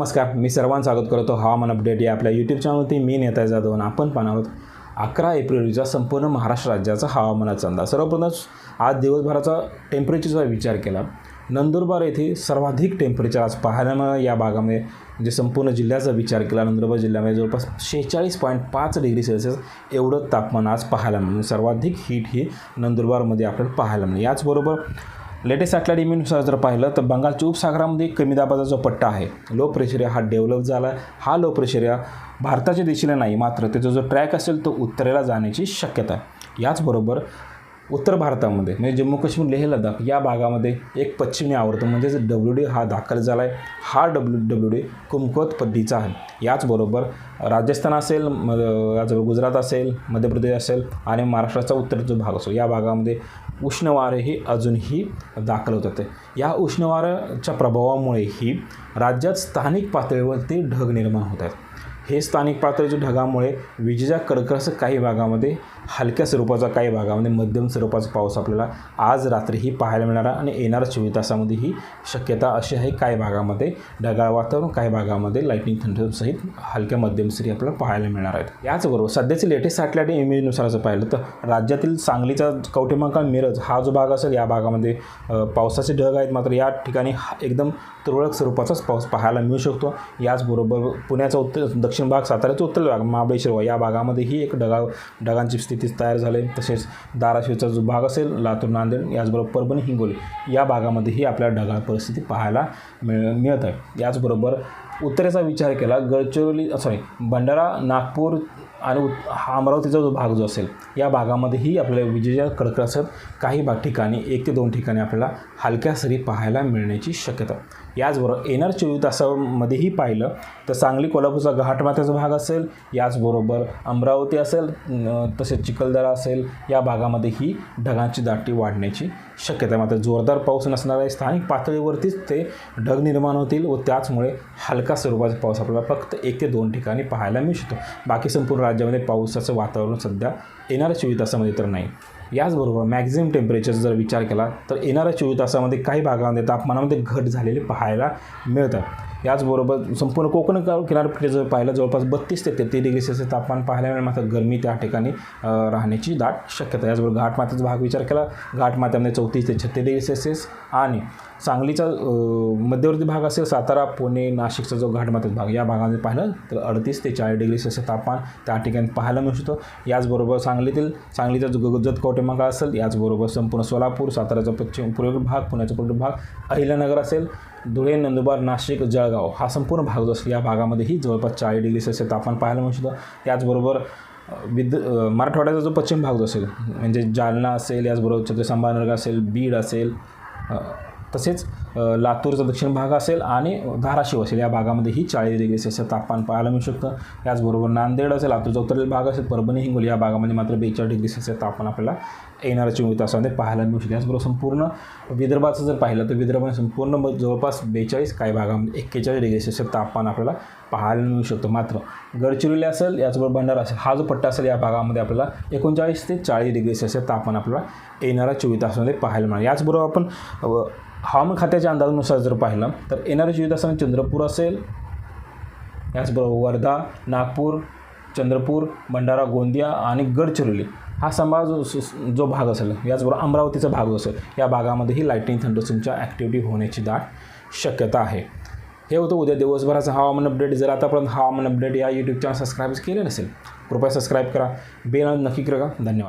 नमस्कार मी सर्वांचं स्वागत करतो. हवामान अपडेट या आपल्या यूट्यूब चॅनलवरती मी नेता जाधव आणि आपण पाहणार आहोत अकरा एप्रिलचा संपूर्ण महाराष्ट्र राज्याचा हवामानाचा अंदाज सर्वप्रथम आज दिवसभराचा टेम्परेचरचा विचार केला. नंदुरबार येथे सर्वाधिक टेम्परेचर आज पाहायला मिळालं. या भागामध्ये म्हणजे संपूर्ण जिल्ह्याचा विचार केला. नंदुरबार जिल्ह्यामध्ये जवळपास शेहेचाळीस पॉईंट पाच डिग्री सेल्सिअस एवढं तापमान आज पाहायला मिळालं. सर्वाधिक हीट ही नंदुरबारमध्ये आपल्याला पाहायला मिळेल. याचबरोबर लेटेस्ट अकॅडमीनुसार जर पाहिलं तर बंगालच्या उपसागरामध्ये कमी दाबाचा जो पट्टा आहे लो प्रेशर हा डेव्हलप झाला. आहे हा लो प्रेशर या भारताच्या दिशेने नाही मात्र त्याचा जो ट्रॅक असेल तो उत्तरेला जाण्याची शक्यता आहे. याचबरोबर उत्तर भारतामध्ये म्हणजे जम्मू काश्मीर लेह लडाख या भागामध्ये एक पश्चिमी आवडतो म्हणजेच डब्ल्यू डी हा दाखल झाला आहे हा डब्ल्यू डब्ल्यू डी कुमकुवत पद्धतीचा आहे. याचबरोबर राजस्थान असेल म याचबरोबर गुजरात असेल मध्य प्रदेश असेल आणि महाराष्ट्राचा उत्तर जो भाग असो या भागामध्ये उष्ण वारे अजूनही दाखल होत होते. या उष्ण वाऱ्याच्या प्रभावामुळे ही राज्यात स्थानिक पातळीवरती ढग निर्माण होत आहेत. हे स्थानिक पातळीच्या ढगामुळे विजेच्या कडकडासह काही भागामध्ये हलक्या स्वरूपाचा काही भागामध्ये मध्यम स्वरूपाचा पाऊस आपल्याला आज रात्रीही पाहायला मिळणार आणि येणाऱ्या चोवीस तासामध्ये ही शक्यता अशी आहे काही भागामध्ये ढगाळ वातावरण काही भागामध्ये लाईटनिंग थंडसहित हलक्या मध्यम सरी आपल्याला पाहायला मिळणार आहेत. याचबरोबर सध्याचे लेटेस्ट सॅटेलाईट इमेजनुसार जर पाहिलं तर राज्यातील सांगलीचा कवटेमंकाळ मिरज हा जो भाग असेल या भागामध्ये पावसाचे ढग आहेत मात्र या ठिकाणी एकदम तुरळक स्वरूपाचाच पाऊस पाहायला मिळू शकतो. याचबरोबर पुण्याचा उत्तर दक्षिण भाग साताऱ्याचा उत्तर भाग महाबळेश्वर या भागामध्येही एक ढगा ढगांची स्थिती तयार झाले. तसेच धाराशिवचा जो भाग असेल लातूर नांदेड याचबरोबर परभणी हिंगोली या भागामध्येही आपल्याला ढगाळ परिस्थिती पाहायला मिळ मिळत आहे. याचबरोबर उत्तरेचा विचार केला गडचिरोली सॉरी भंडारा नागपूर आणि हा अमरावतीचा जो भाग जो असेल या भागामध्येही आपल्याला विजेच्या कडकडासह काही भाग ठिकाणी एक ते दोन ठिकाणी आपल्याला हलक्या सरी पाहायला मिळण्याची शक्यता. याचबरोबर येणार चोवीस तासामध्येही पाहिलं तर सांगली कोल्हापूरचा घाटमाथ्याचा भाग असेल याचबरोबर अमरावती असेल तसेच चिखलदरा असेल या भागामध्येही ढगांची दाटी वाढण्याची शक्यता मात्र जोरदार पाऊस नसणार आहे स्थानिक पातळीवरतीच ते ढग निर्माण होतील व त्याचमुळे हलका स्वरूपाचा पाऊस आपल्याला फक्त एक ते दोन ठिकाणी पाहायला मिळू शकतो बाकी संपूर्ण राज्यामध्ये पावसाचं वातावरण सध्या येणाऱ्या चोवीस तासामध्ये तर नाही. याचबरोबर मॅक्झिमम टेम्परेचर जर विचार केला तर येणाऱ्या चोवीस तासामध्ये काही भागामध्ये तापमानामध्ये घट झालेली पाहायला मिळतात. याचबरोबर संपूर्ण कोकण किनारपट्टी जर पाहिलं जवळपास बत्तीस ते तेहतीस डिग्री सेल्सिअस तापमान पाहायला मिळेल मात्र गरमी त्या ठिकाणी राहण्याची दाट शक्यता याचबरोबर घाटमाथ्याचा भाग विचार केला घाटमाथ्यामध्ये म्हणजे चौतीस ते छत्तीस डिग्री सेल्सिअस आणि सांगलीचा मध्यवर्ती भाग असेल सातारा पुणे नाशिकचा जो घाटमाथ्याचा भाग या भागामध्ये पाहिलं तर अडतीस ते चाळीस डिग्री सेल्सिअस तापमान त्या ठिकाणी पाहायला मिळू शकतो. याचबरोबर सांगलीतील सांगलीचा जो गगजत कवटेमागा असेल याचबरोबर संपूर्ण सोलापूर साताऱ्याचा पश्चिम पूर्व भाग पुण्याचा पूर्व भाग अहिल्यानगर असेल धुळे नंदुरबार नाशिक जळगाव हा संपूर्ण भाग जो असेल या भागामध्येही जवळपास चाळीस डिग्री सेल्सिअस तापमान पाहायला मिळू शकतं. त्याचबरोबर विद मराठवाड्याचा जो पश्चिम भाग जो असेल म्हणजे जालना असेल याचबरोबर छत्रसंभानगर असेल बीड असेल तसेच लातूरचा दक्षिण भाग असेल आणि धाराशिव असेल. या भागामध्ये ही चाळीस डिग्री सेल्सिअस तापमान पाहायला मिळू शकतं. याचबरोबर नांदेड असेल लातूरचा उत्तरेल भाग असेल परभणी हिंगोली या भागामध्ये मात्र बेचाळीस डिग्री सेल्सिअस तापमान आपल्याला येणाऱ्या चोवीस तासामध्ये पाहायला मिळू शकते. याचबरोबर संपूर्ण विदर्भाचं जर पाहिलं तर विदर्भामध्ये संपूर्ण जवळपास बेचाळीस काही भागामध्ये एक्केचाळीस डिग्री सेल्सिअस तापमान आपल्याला पाहायला मिळू शकतं. मात्र गडचिरोली असेल याचबरोबर भंडारा असेल हा जो पट्टा असेल या भागामध्ये आपल्याला एकोणचाळीस ते चाळीस डिग्री सेल्सिअस तापमान आपल्याला येणाऱ्या चोवीस तासामध्ये पाहायला मिळेल याचबरोबर आपण हवामान खात्याच्या अंदाजानुसार जर पाहिलं तर येणाऱ्या चोवीस चंद्रपूर असेल याचबरोबर वर्धा नागपूर चंद्रपूर भंडारा गोंदिया आणि गडचिरोली हा संभाग जो जो भाग असेल याचबरोबर अमरावतीचा भाग असेल या भागामध्येही लाईटिंग थंडरस्टोमच्या ॲक्टिव्हिटी होण्याची दाट शक्यता आहे. हे होतं उद्या दिवसभराचं हवामान अपडेट जर आतापर्यंत हवामान अपडेट या यूट्यूब चॅनल सबस्क्राईब केले नसेल कृपया सबस्क्राईब करा. बेल नक्की करा. धन्यवाद.